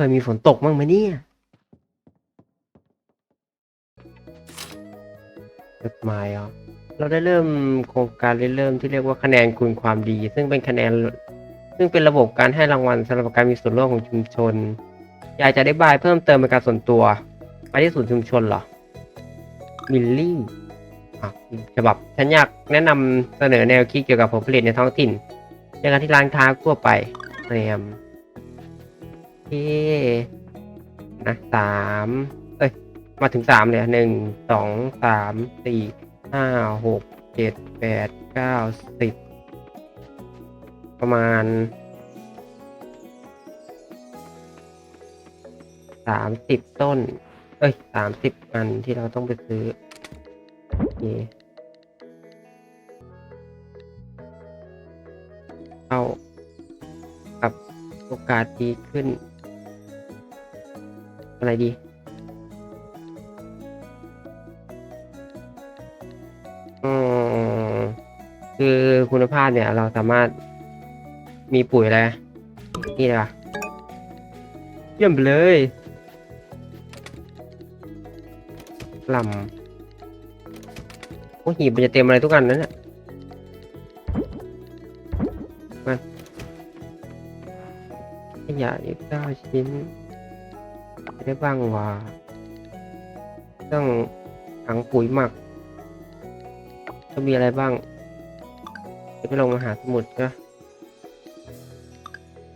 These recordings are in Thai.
เคยมีฝนตกบ้างไหมเนี่ยจดหมายเหรอเราได้เริ่มโครงการเริ่มที่เรียกว่าคะแนนคูณความดี ซึ่งเป็นคะแนน ซึ่งเป็นระบบการให้รางวัลสำหรับการมีส่วนร่วมของชุมชน อยากจะได้บายเพิ่มเติมเป็นการส่วนตัว ไปที่ศูนย์ชุมชนเหรอมิลลี่อะฉบับฉันอยากแนะนำเสนอแนวคิดเกี่ยวกับผลผลิตในท้องถิ่นในการที่ร้านค้าทั่วไปเตรียม เคนะสามเอ้ย มาถึงสามเลยหนึ่งสองสามสี่ห้าหกเจ็ดแปดเก้าสิบประมาณสามสิบต้น เอ้ยสามสิบอันที่เราต้องไปซื้อโอเคเอากับโอกาสดีขึ้น อะไรดี อืมคือคุณภาพเนี่ยเราสามารถมีปุ๋ยอะไร นี่เลยปะเยี่ยมไปเลยลำโอ้หีบมันจะเต็มอะไรทุกอันนั้นน่ะมันขยะอีกเก้าชิ้น ได้บ้างว่าต้องถังปุ๋ยหมักจะมีอะไรบ้างจะไปลงมาหาสมุทรก็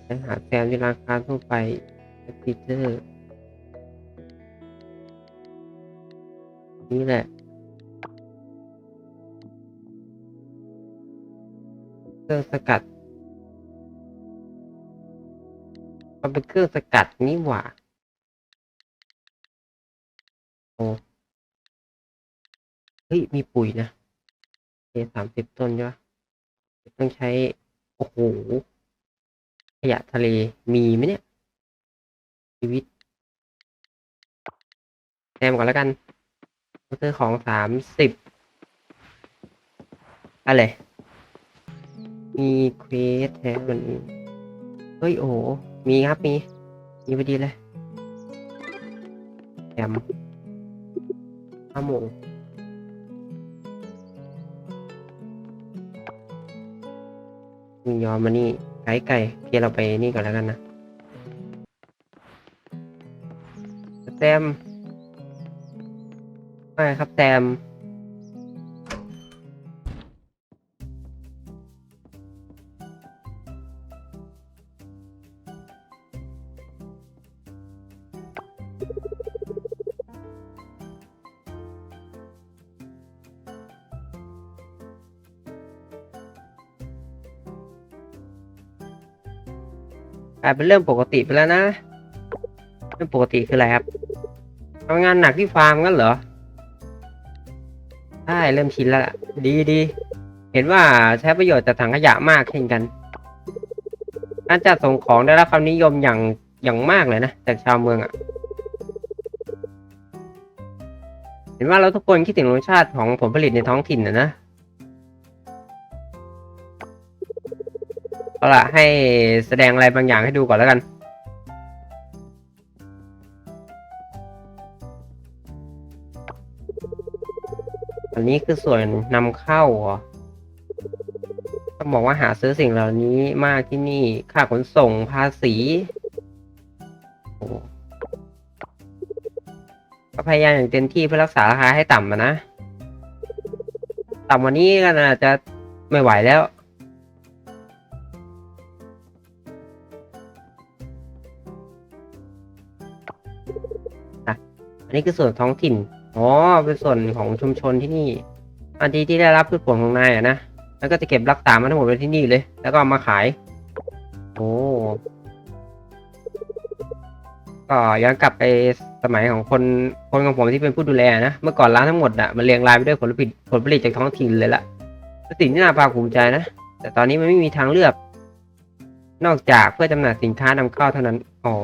ไปหาแซมที่ร้านค้าทั่วไปฟีเจอร์นี่แหละเครื่องสกัด มันเป็นเครื่องสกัดนี่หว่า โอ้เฮ้ย มีปุ๋ยนะเคสามสิบต้นใช่ปะต้องใช้ โอ้โห ขยะทะเลมีไหมเนี่ย ชีวิตแซมก่อนแล้วกันซื้อของสามสิบอะไร มีเควสแทนมันนี้ เฮ้ย โอ้มีครับ มี มีพอดีเลยแถม ห้าโมงมึงยอมมานี่ไก่ไก่เพียเราไปนี่ก่อนแล้วกันนะแซมไม่ครับแซม กลายเป็นเรื่องปกติไปแล้วนะ เรื่องปกติคืออะไรครับทำงานหนักที่ฟาร์มกันเหรอใช่เริ่มชินแล้วดีดีเห็นว่าใช้ประโยชน์จากถังขยะมากเช่นกันการจัดส่งของได้รับความนิยมอย่างอย่างมากเลยนะจากชาวเมืองอะ่ะ เห็นว่าเราทุกคนคิดถึงรสชาติของผลผลิตในท้องถิ่นนะนะ เอาล่ะให้แสดงอะไรบางอย่างให้ดูก่อนแล้วกัน อันนี้คือส่วนนำเข้าเหรอต้องบอกว่าหาซื้อสิ่งเหล่านี้มากที่นี่ ค่าขนส่งภาษีก็พยายามอย่างเต็มที่เพื่อรักษาราคาให้ต่ำนะ ต่ำวันนี้ก็น่าจะไม่ไหวแล้ว อันนี้คือส่วนท้องถิ่น อ๋อ เป็นส่วนของชุมชนที่นี่ อันที่ที่ได้รับพืชผลของนายอะนะ แล้วก็จะเก็บรักษามาทั้งหมดไว้ที่นี่เลย แล้วก็เอามาขาย โอ้ก็ย้อนกลับไปสมัยของคนคนของผมที่เป็นผู้ดูแลนะ เมื่อก่อนร้านทั้งหมดอะมันเรียงรายไปด้วยผลผลิตผลผลิตจากท้องถิ่นเลยละเป็นสิ่งที่น่าภาคภูมิใจนะ แต่ตอนนี้มันไม่มีทางเลือก นอกจากเพื่อจำหน่ายสินค้านำเข้าเท่านั้น อ๋อ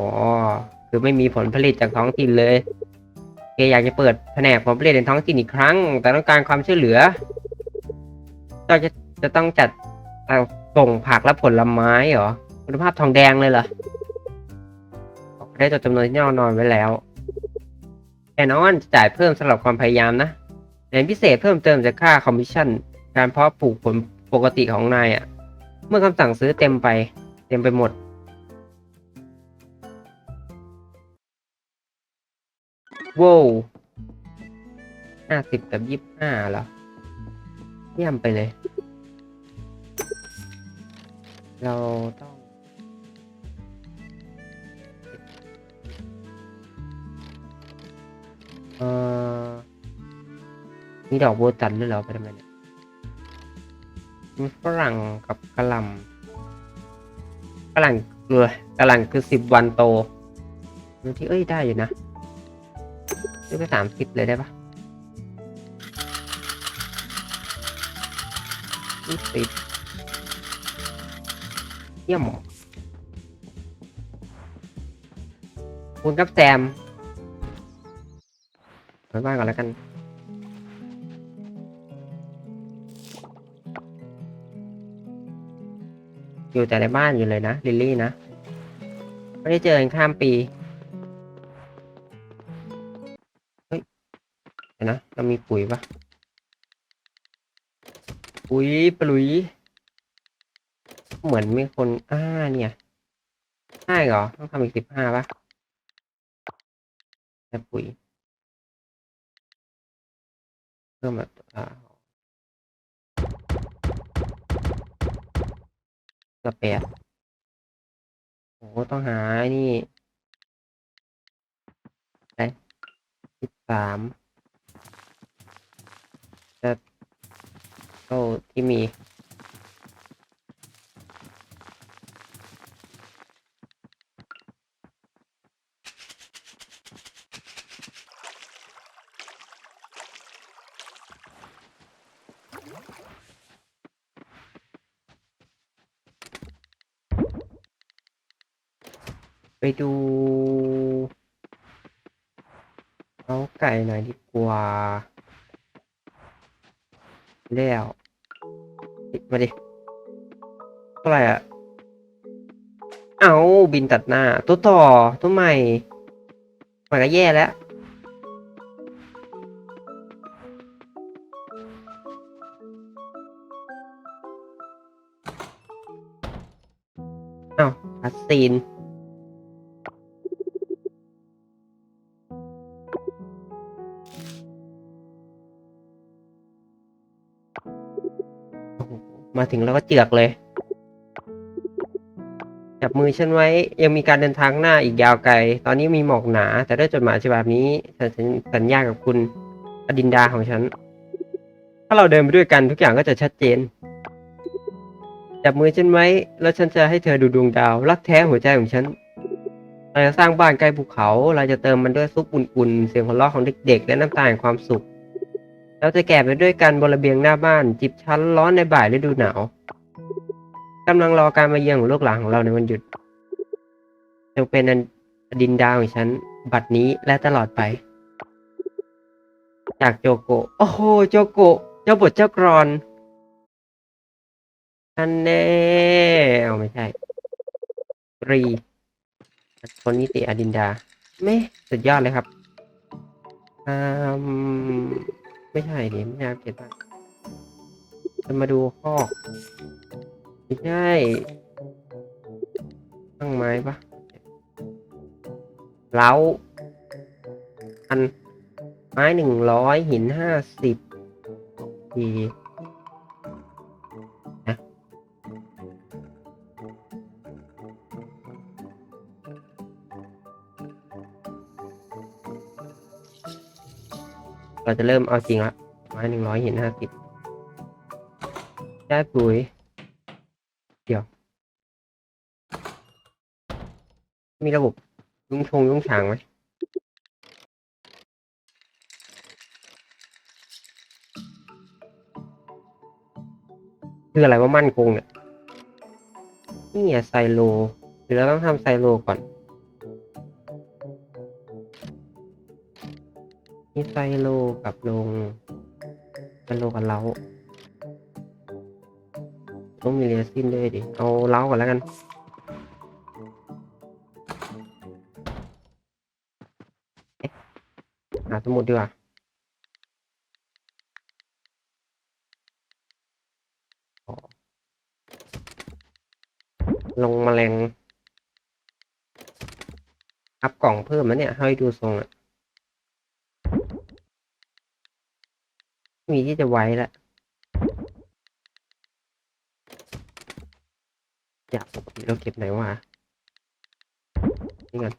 คือไม่มีผลผลิตจากท้องถิ่นเลย เกอยากจะเปิดแผนกผลผลิตในท้องถิ่นอีกครั้ง แต่ต้องการความช่วยเหลือก็จะจะต้องจัดส่งผักและผลไม้เหรอคุณภาพทองแดงเลยเหรอได้จดจำนวนที่แน่นอนไว้แล้วแน่นอนจะจ่ายเพิ่มสำหรับความพยายามนะแผนพิเศษเพิ่มเติมจากค่าคอมมิชชั่น การเพาะปลูกผลปกติของนายอะ่ะ เมื่อคำสั่งซื้อเต็มไป เต็มไปหมด ว้าวห้าสิบกับยี่ห้าเหรอเยี่ยมไปเลย เราต้องเอ่อมีดอกโบวตันด้วยเหรอไปทำไมเนี่ยมีฝรั่งกับกระหล่ำกระหล่ำเลยกระหล่ำคือสิบวันโตบางทีเอ้ยได้อยู่นะ ซื้อไปสามสิบเลยได้ปะยี่สิบเยี่ยมคุณครับแซมไปบ้านก่อนแล้วกันอยู่แต่ในบ้านอยู่เลยนะ ลิลลี่นะ ไม่ได้เจอกันข้ามปี นะเรามีปุ๋ยปะปุ๋ยปลุยเหมือนมีคนอ่าเนี่ยใช่เหรอ ต้องทำอีกสิบห้าปะแต่ปุ๋ยเพิ่มมาอ่าสเปียโอ้ต้องหา นี่ไปสิบสามจะ โต้ที่มี ไปดูเอาไก่หน่อยดีกว่า แล้วมาดิเท่าไหร่อะ เอาบินตัดหน้า ตัวต่อ ตัวใหม่ใหม่ก็แย่แล้วเอ้าคัสซีน ถึงแล้วก็เจือกเลย จับมือฉันไว้ยังมีการเดินทางหน้าอีกยาวไกล ตอนนี้มีหมอกหนา แต่ด้วยจดหมายฉบับนี้ฉันสัญญากับคุณอดินดาของฉัน ถ้าเราเดินไปด้วยกันทุกอย่างก็จะชัดเจน จับมือฉันไว้ แล้วฉันจะให้เธอดูดวงดาว รักแท้หัวใจของฉันเราจะสร้างบ้านใกล้ภูเขา เราจะเติมมันด้วยซุปอุ่นๆ เสียงหัวเราะของเด็กๆ และน้ำตาแห่งความสุข เราจะแก่ไปด้วยกันบนระเบียงหน้าบ้าน จิบชั้นร้อนในบ่ายฤดูหนาวกำลังรอการมาเยือนของลูกหลานของเราในวันหยุดจงเป็นอดินดาวของฉัน บัดนี้และตลอดไป จากโจโกโอ้โหโจโกเจ้าบทเจ้ากรอนอันแน่เอาไม่ใช่รีคนนิติอดินดา ไม่สุดยอดเลยครับ อืม ไม่ใช่ดิไม่ใช่เก็บบ้านจะมาดูคอกไม่ใช่ตั้งไม้ปะเล้าอันไม้หนึ่งร้อยหินห้าสิบดี เราจะเริ่มเอาจริงละไม้หนึ่งร้อยหินห้าสิบได้ปุ๋ย เดี๋ยว มีระบบยุ้งชงยุ้งฉางไหมคืออะไรว่ามั่นคงเนี่ยนี่อะไซโลหรือเราต้องทำไซโลก่อน ไซโลกับลงไซโลกับเล้าต้องมีเรซินด้วยดิ เอาเล้าก่อนแล้วกันหาสมุดดีกว่าลงแมลงอัพกล่องเพิ่มแล้วเนี่ยให้ดูทรงอะ มีที่จะไว้แล้วอยากปกติเราเก็บไหนวะนี่ก่อน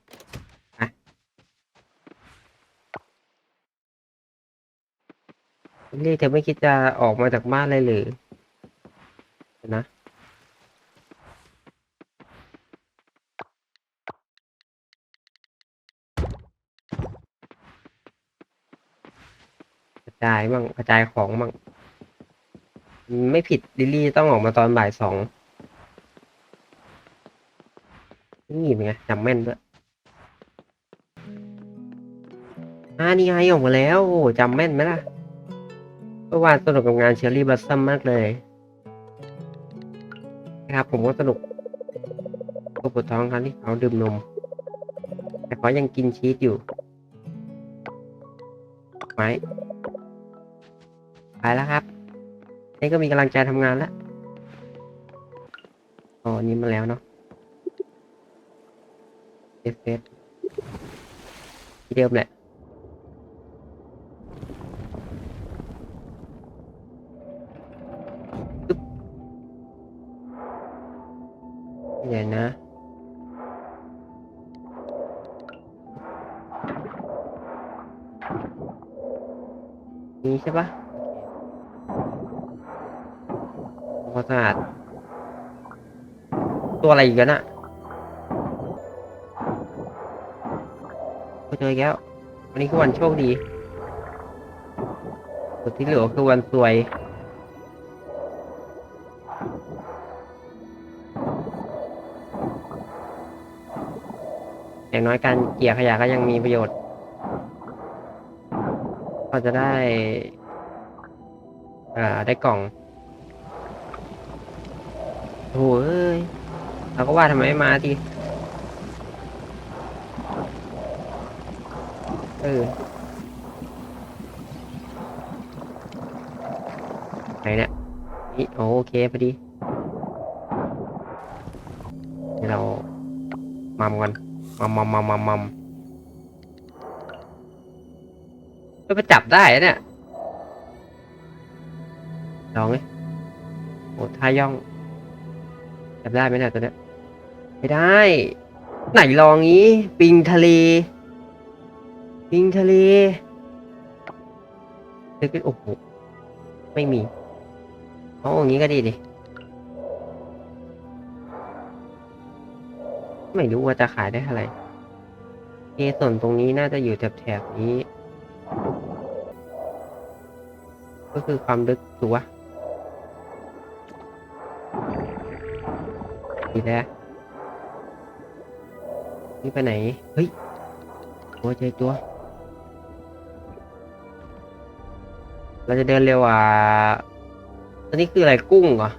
ไปเรียกเธอไม่คิดจะออกมาจากบ้านเลยหรือนะ จายบ้างกระจายของบ้างไม่ผิดลิลลี่ต้องออกมาตอนบ่ายสองนี่เป็นไงจำแม่นด้วยอ่านี่ไงออกมาแล้วโอ้จำแม่นไหมล่ะเมื่อวานสนุกกับงานเชอรี่บัสซัมมากเลยนะครับผมก็สนุกก็ปวดท้องครั้งที่เขาดื่มนม แต่เขายังกินชีสอยู่ไหม ไปแล้วครับนี่ก็มีกำลังใจทำงานแล้วอ๋อนี้มาแล้วเนาะเซฟเฟที่เดิมแหละปึ๊บเดี๋ยวนะนี้ใช่ปะ โอเคทำความสะอาด ตัวอะไรอีกกันะเจออีกแล้ววันนี้คือวันโชคดีส่วนที่เหลือคือวันซวยอย่างน้อยการเกลี่ยขยะก็ยังมีประโยชน์ ก็จะได้ อ่า ได้กล่อง โอ้เอ้ยเราก็ว่าทำไมไม่มาทีเออไหนเนี่ยนี่โอเคพอดีให้เรามัมกันมัมมัมมัมมัมมัมไปจับได้เนี่ยลองเลยโอ้ท่าย่อง จับได้ไหมเนี่ยตัวเนี้ยไม่ได้ ไหนลองงี้ ปิงทะเล ปิงทะเลนึกโอ้โหไม่มีเอาอย่างนี้ก็ดีดิไม่รู้ว่าจะขายได้เท่าไหร่เอส่วนตรงนี้น่าจะอยู่แถบๆนี้ ก็คือความลึกถูกปะ ดีแล้วนี่ไปไหน เฮ้ยโอ้เจอตัว เราจะเดินเร็วอะอันนี้คืออะไรกุ้งเหรอ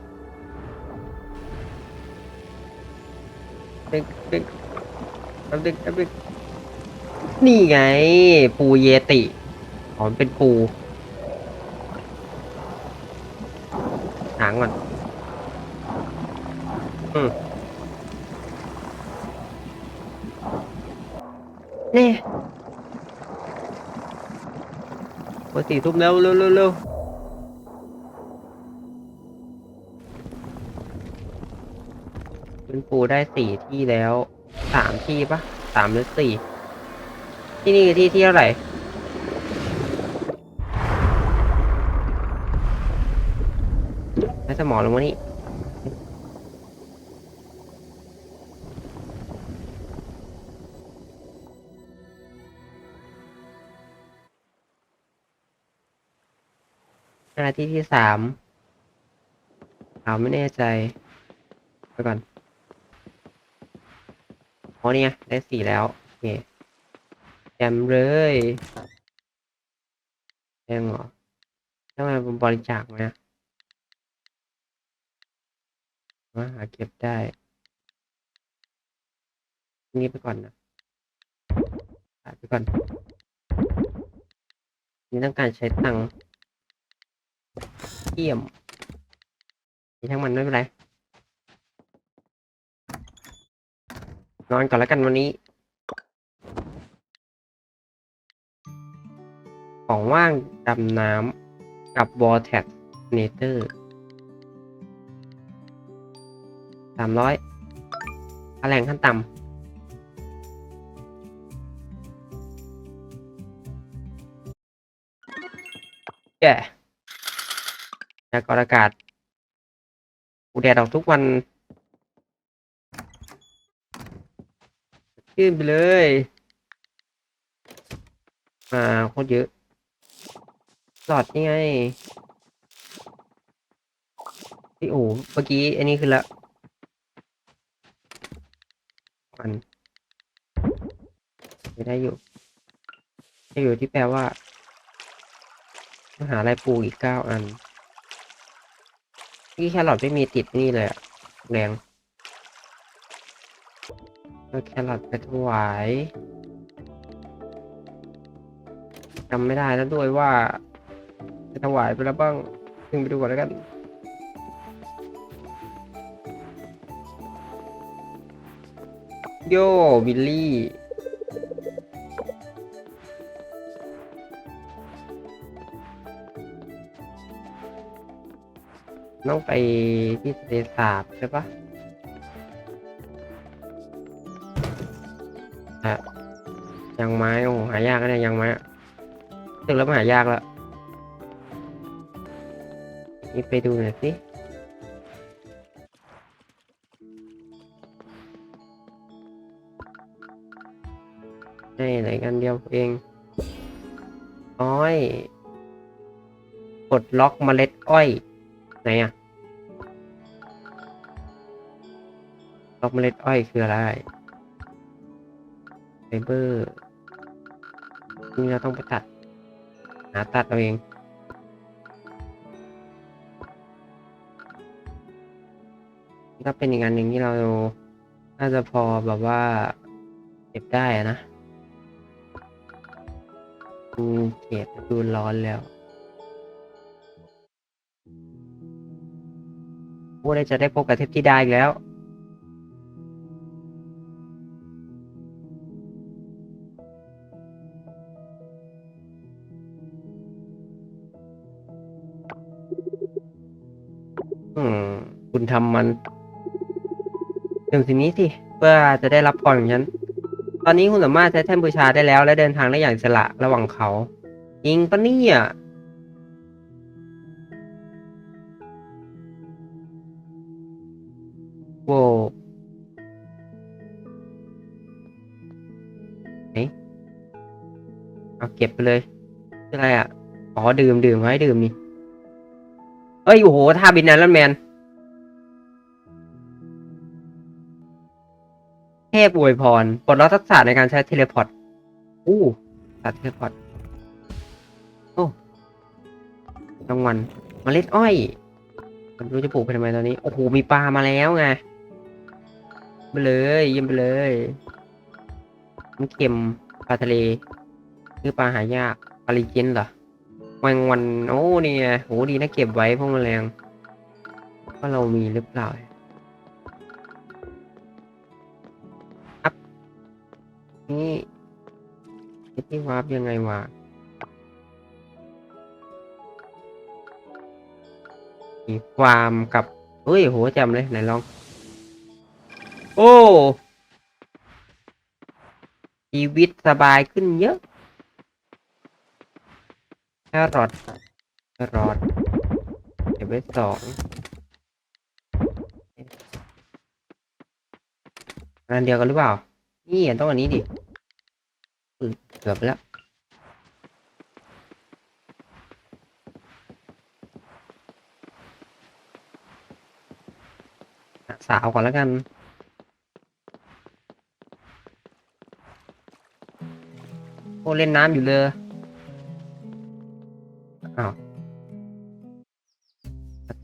เป็นเป็นแป๊บนึงแป๊บนึงนี่ไง ปูเยติอ๋อมันเป็นปูหางก่อน นี่ปกติทุ่มแล้วเร็วเร็วเร็วเป็นปูได้สี่ที่แล้วสามที่ปะสามหรือสี่ที่นี่คือที่ที่เท่าไหร่ให้สมองลงมานี่ นาที่ที่สามเราไม่แน่ใจ ไปก่อนอ๋อนี่ไงได้สี่แล้ว โอเคแจมเลยแพงเหรอต้องมบริจาคไหมมาหาเก็บได้นี่ไปก่อนนะไปก่อน นี่ต้องการใช้ตังค์ เยี่ยมนี่ทั้งมันไม่เป็นไร นอนก่อนแล้วกันวันนี้ ของว่างดำน้ำกับ v o r t e x n a t o r สามร้อยค่าแรงขั้นต่ำแย่ ยากรอากาศอูแดดออกทุกวันขึ้นไปเลยมาโคตรเยอะหลอดนี่ไงพี่โอ้เมื่อกี้อันนี้คือละมันไม่ได้อยู่ได้อยู่ที่แปลว่าต้องหาอะไรปูอีกเก้าอัน นี่แครอทไม่มีติดนี่เลยอะแรงแล้วแครอทไปถวายจำไม่ได้แล้วด้วยว่าจะถวายไปแล้วบ้างซึ่งไปดูก่อนแล้วกันโยบิลลี่ ต้องไปที่ทะเลสาบใช่ปะอะยังไม้โอ้โหหายากนะเนี่ยยังไม้อะตึกแล้วมันหายากแล้วนี่ไปดูหน่อยสิให้ไหนกันเดียวเองอ้อยกดล็อกเมล็ดอ้อย ไหนอะล็อกเมล็ดอ้อยคืออะไรไฟเบอร์นี่เราต้องไปตัด หาตัดเอาเองถ้าเป็นอีกอันหนึ่งที่เราน่าจะพอแบบว่าเก็บได้อะนะอืมเขตดูร้อนแล้ว พูดได้จะได้พบกับเทพธิดาอีกแล้ว อืม คุณทำมันเรื่องสิ่งนี้สิ เพื่อจะได้รับพรของฉัน ตอนนี้คุณสามารถใช้แท่นบูชาได้แล้ว และเดินทางได้อย่างอิสละระหว่างเขาจริงปะเนี่ย เก็บไปเลยคืออะไรอะอ๋อดื่มดื่มไว้ดื่มนี่เอ้ยโอ้โหท่าบินนั้นแล้วแมนเทพอวยพรปลดล็อกทักษะในการใช้เทเลพอร์ตอู้ตัดเทเลพอร์ตโอ้รางวัลเมล็ดอ้อยมันรู้จะปลูกไปทำไมตอนนี้ โอ้โห มีปลามาแล้วไงไปเลย เยี่ยมไปเลยน้ำเค็มปลาทะเล คือปลาหายากปลาลิเจนเหรอแมงวันโอ้เนี่ยโหดีนะเก็บไว้พวกแมลงว่าเรามีหรือเปล่านี่ที่วาร์ปยังไงวะมีความกับเฮ้ยโหจำเลยไหนลอง โอ้ชีวิตสบายขึ้นเยอะ แครอทแครอทเก็บไว้สองอันเดียวกันหรือเปล่า นี่ต้องอันนี้ดิเกือบแล้วสาวก่อนแล้วกันโอ้เล่นน้ำอยู่เลย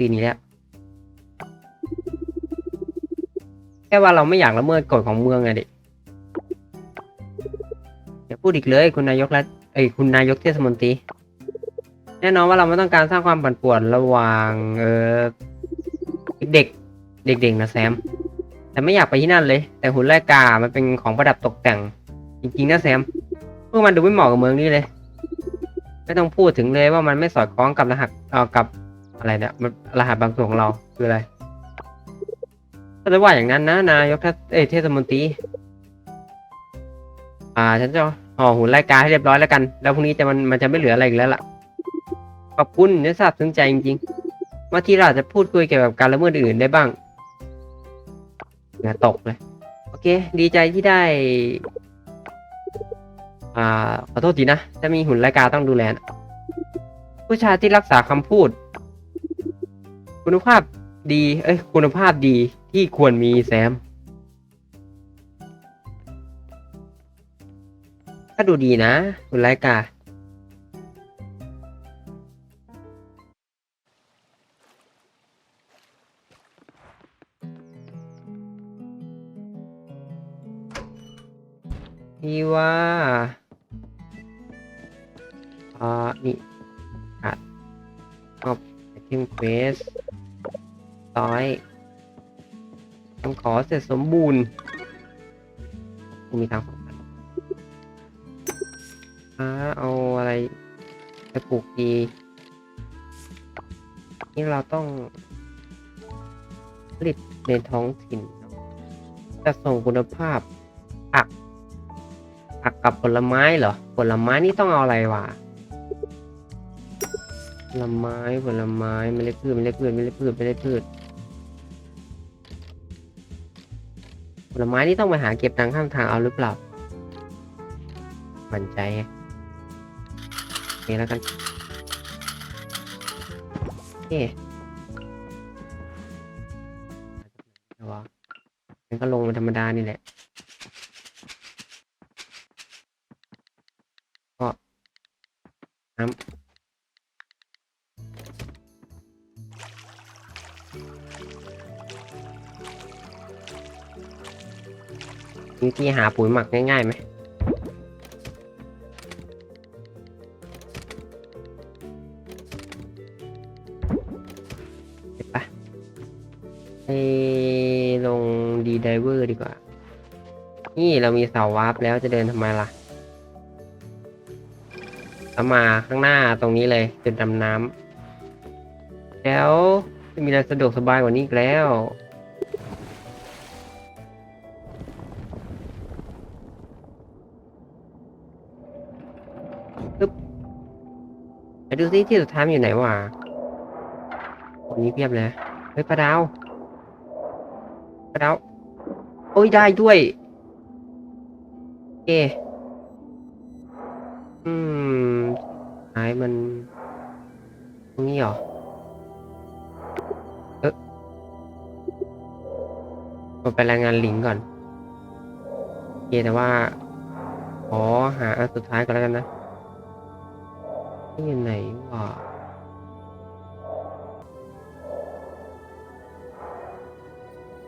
ีนี้แล้วแค่ว่าเราไม่อยากละเมิดกฎของเมืองไงดิอย่าพูดอีกเลยคุณนายกรัฐเอ้ยคุณนายกเทศมนตรีแน่นอนว่าเราไม่ต้องการสร้างความปั่นป่วนระหว่างเออเด็กเด็กๆนะแซม แต่ไม่อยากไปที่นั่นเลย แต่หุ่นไล่กามันเป็นของประดับตกแต่ง จริงๆนะแซม พวกมันดูไม่เหมาะกับเมืองนี้เลย ไม่ต้องพูดถึงเลยว่ามันไม่สอดคล้องกับรหัสเอ่อกับ อะไรเนี่ยมันรหัสบางส่วนของเราคืออะไรถ้าจะว่าอย่างนั้นนะนายกเทศเอเทศมนตรีอ่า ฉันจะห่อหุ่นไล่กาให้เรียบร้อยแล้วกัน แล้วพรุ่งนี้จะมันมันจะไม่เหลืออะไรอีกแล้วล่ะ ขอบคุณเนี่ยซาบซึ้งใจจริงๆว่าที่เราจะพูดคุยเกี่ยวกับการละเมิดอื่นได้บ้างเหงื่อตกเลย โอเค ดีใจที่ได้ อ่า ขอโทษทีนะถ้ามีหุ่นไลกาต้องดูแล ผู้ชายที่รักษาคำพูด คุณภาพดี เอ้ย คุณภาพดีที่ควรมีแซมก็ดูดีนะหุ่นไลกาที่ว่า อ่า นี่อัดออบไอเทมเควส ร้อยคำขอเสร็จสมบูรณ์กูมีทางสองพันอ่าเอาอะไรไปปลูกดี นี่เราต้องผลิตในท้องถิ่นจะส่งคุณภาพผักผักกับผลไม้เหรอ ผลไม้นี่ต้องเอาอะไรวะผลไม้ผลไม้เมล็ดพืชเมล็ดพืชเมล็ดพืชเมล็ดพืช ผลไม้ที่ต้องไปหาเก็บทางข้างทางเอาหรือเปล่า มั่นใจโอเคแล้วกันโอเคแต่ว่ามันก็ลงมาธรรมดานี่แหละ ยี่หาปุ๋ยหมักง่ายๆไหมเดี๋ยวปะไปลงดีไดเวอร์ดีกว่า นี่เรามีเสาวาร์ปแล้วจะเดินทำไมล่ะแล้วมาข้างหน้าตรงนี้เลยจุดดำน้ำแล้วจะมีอะไรสะดวกสบายกว่านี้อีกแล้ว ไปดูซิที่สุดท้ายอยู่ไหนวะตรงนี้เพียบเลยเฮ้ยปลาดาวปลาดาวโอ้ยได้ด้วยเออืมท้ายมันตรงนี้เหรอเอ๊ะผมไปรายงานลิงก่อนโอเคแต่ว่าขอหาอันสุดท้ายก่อนแล้วกันนะ นี่อยู่ไหนวะ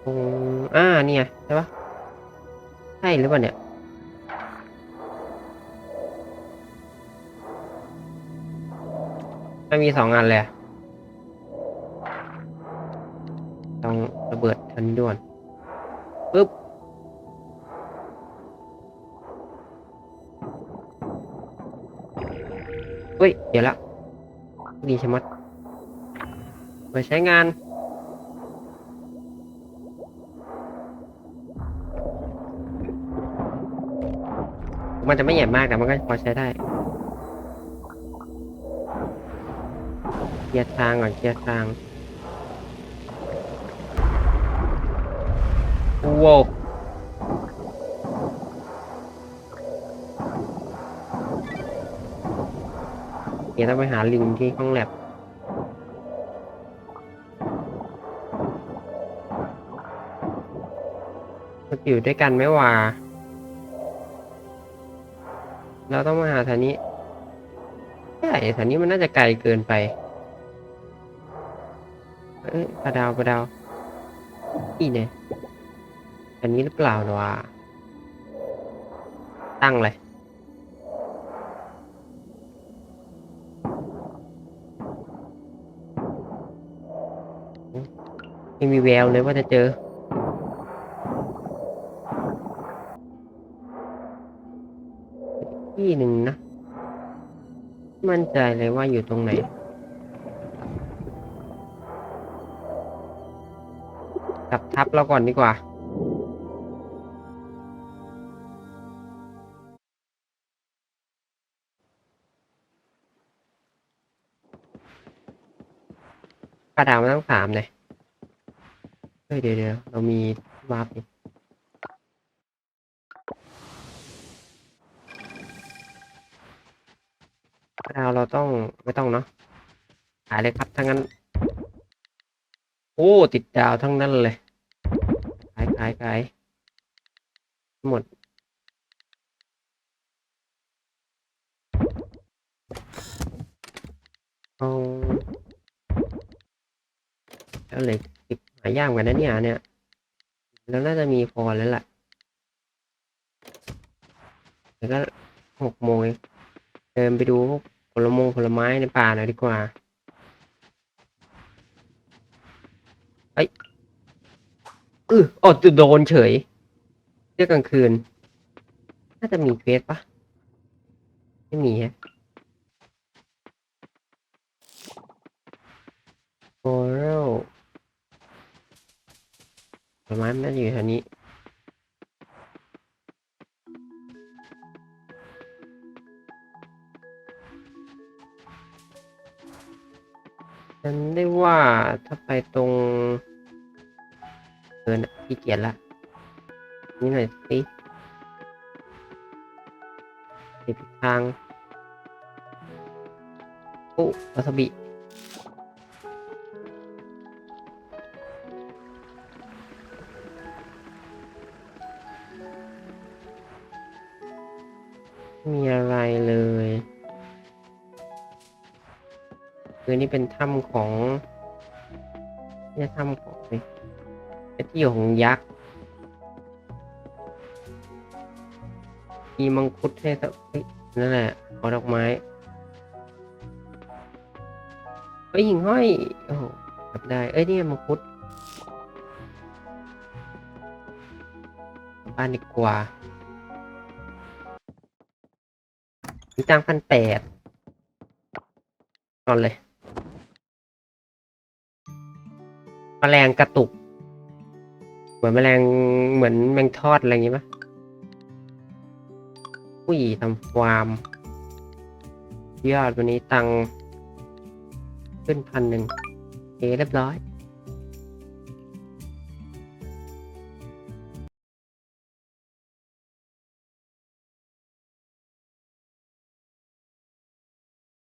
ตรงอ่าเนี่ยใช่ปะใช่หรือเปล่าเนี่ยไม่มีสองอันเลยต้องระเบิดทันด่วนปึ๊บ เฮ้ย เดี๋ยวละ ดีชะมัดมาใช้งาน มันจะไม่ใหญ่มากแต่มันก็พอใช้ได้เคลียร์ทางก่อนเคลียร์ทางว้าว ดี๋ยวต้องไปหาลิงที่ห้องแลบมันอยู่ด้วยกันไหมวะเราต้องมาหาฐานนี้ใช่ฐานนี้มันน่าจะไกลเกินไป เอ้ยปลาดาวปลาดาวนี่เนี่ยอันนี้หรือเปล่าเนอะตั้งเลย ไม่มีแววเลยว่าจะเจอ ที่หนึ่งนะ มั่นใจเลยว่าอยู่ตรงไหนจับทับเราก่อนดีกว่าปลาดาวมาตั้งสามเลย เฮ้ยเดี๋ยวเดี๋ยวเรามีวาร์ปนี่ปลาดาวเราต้องไม่ต้องเนาะขายเลยครับทั้งนั้น โอ้ ติดดาวทั้งนั้นเลยขายขายขายหมดเอาแล้วเหล็ก หายากเหมือนกันนะเนี่ยเนี่ย แล้วน่าจะมีพอแล้วล่ะเดี๋ยวก็หกโมงเดินไปดูผลมงผลไม้ในป่าหน่อยดีกว่าเอ้ยเอออดโดนเฉยเรื่องกลางคืน น่าจะมีเควสปะไม่มีฮะโอเรล ผลไม้มันน่าจะอยู่แถวนี้ฉันได้ว่าถ้าไปตรงเกินที่เกียจละนี่หน่อยสิติดทางโอ้วาซาบิ ม่มีอะไรเลยคือนี่เป็นถ้ำของเนี่ยถ้ำของเป็นที่อยู่ของยักษ์มีมังคุดให้สักเฮ้ยนั่นแหละขอดอกไม้เฮ้ยหิ่งห้อย โอ้โหจับได้ เอ้ยนี่มังคุดบ้านดีกว่า มีตังพันแปดก่อนเลยมแมลงกระตุก เหมือนแมลงเหมือนแมงทอด อะไรอย่างงี้ปะผู้หญิทำฟามยอดวันนี้ตังค์ขึ้นพันหนึ่งโอเรียบร้อย